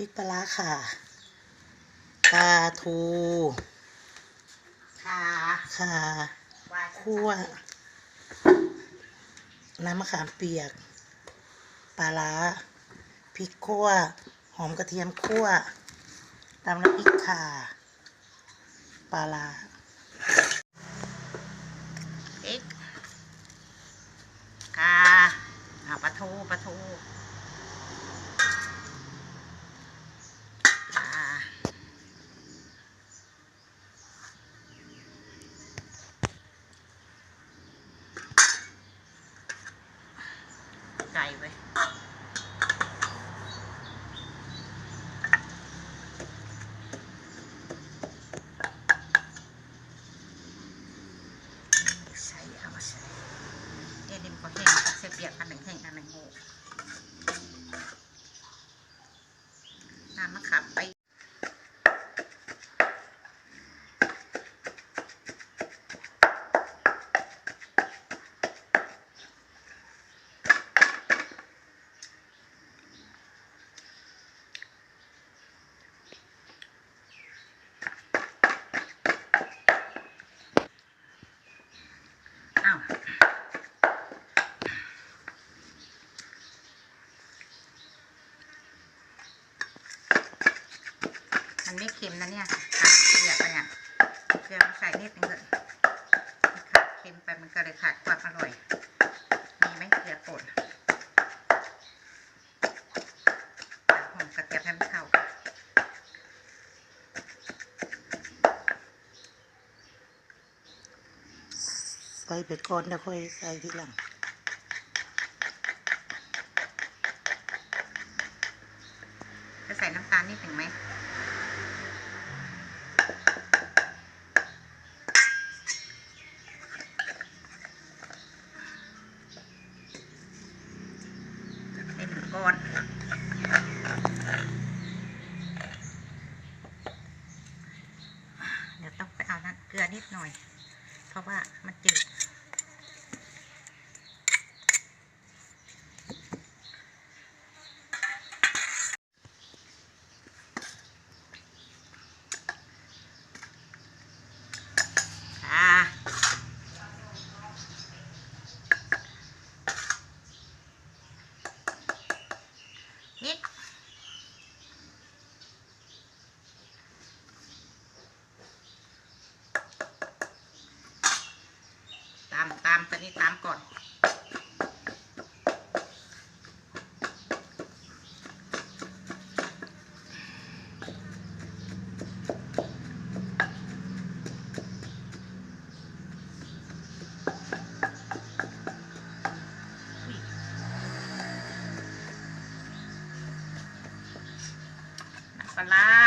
น้ำพริกปลาร้าค่ะปลาทูค่ะค่ะว่าคั่วน้ำมะขามเปียกปลาร้าพริกคั่วหอมกระเทียมคั่วตามน้ำพริกข่าปลาร้าเอ็กค่ะอ่าปลาทูปลาทู ไก่ไว้ยใส่เอามใส่เอ็ดิมก็แห้งเสียเปียกอันหนึ่งแห้งอันหนึ่งโหน้ำมะขาม มันไม่เค็มนะเนี่ยขาดเกลือไปเนี่ยเกลือมาใส่นิดนึงเลยมันขาดเค็มไปมันก็เลยขาดความอร่อย มีไหมเกลือป่นแต่หอมกระเทียมให้มันเข้ากันใส่ไปก่อนแล้วค่อยใส่ทีหลังจะใส่น้ำตาลนิดหนึ่งไหม ก่อนเดี๋ยวต้องไปเอาน้ำเกลือนิดหน่อย เพราะว่ามันจืดามตามตัวนี้ตามก่อนน้ำปลา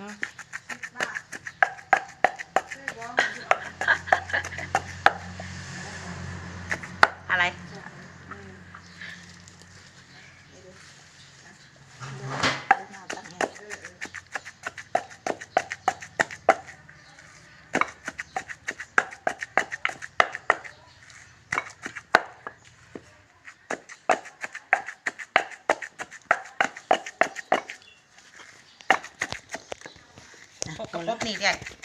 ร้ อนพแล้วบนี่ได้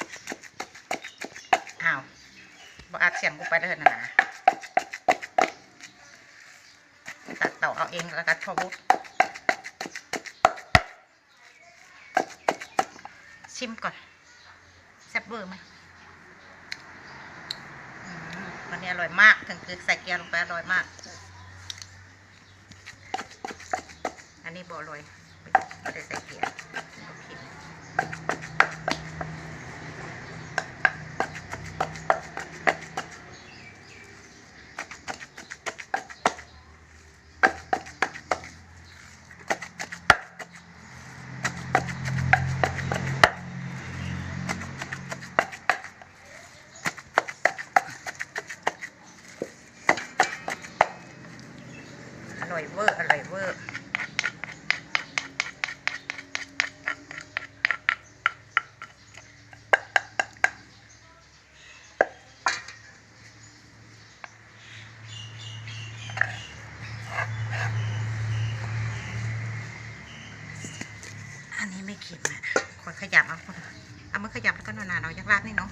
อ้าวบอกอัดเสียงกูไปเลยนะนะตัดต่อเอาเองแล้วกันพอบุ๊ชิมก่อนแซ่บเบอร์ไหมอืมวันนี้อร่อยมาก ถึงคือใส่เกลือลงไปอร่อยมาก อันนี้บ่อร่อยไม่ได้ใส่เกลือโอเคอร่อยเวอร์ อร่อยเวอร์ อันนี้ไม่เค็มอะคอยขยับเอาคนเอามือขยับแล้วก็นานๆเอายักลากนี่เนาะ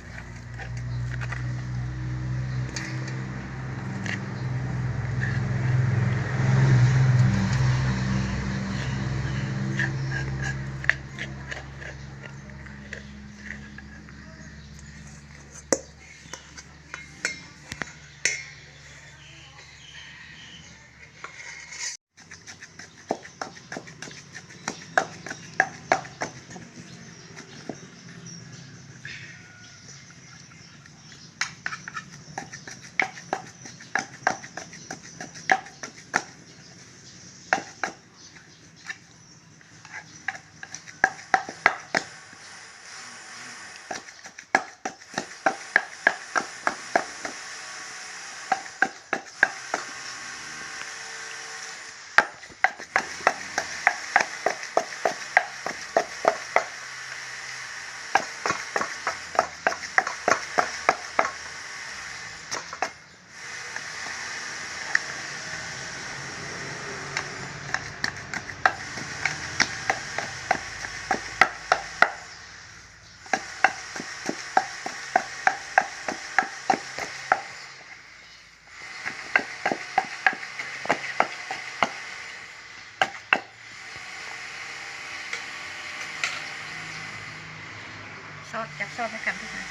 ซอสจับซอสให้กันทุกคน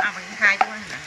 เอาไปกินทายด้วย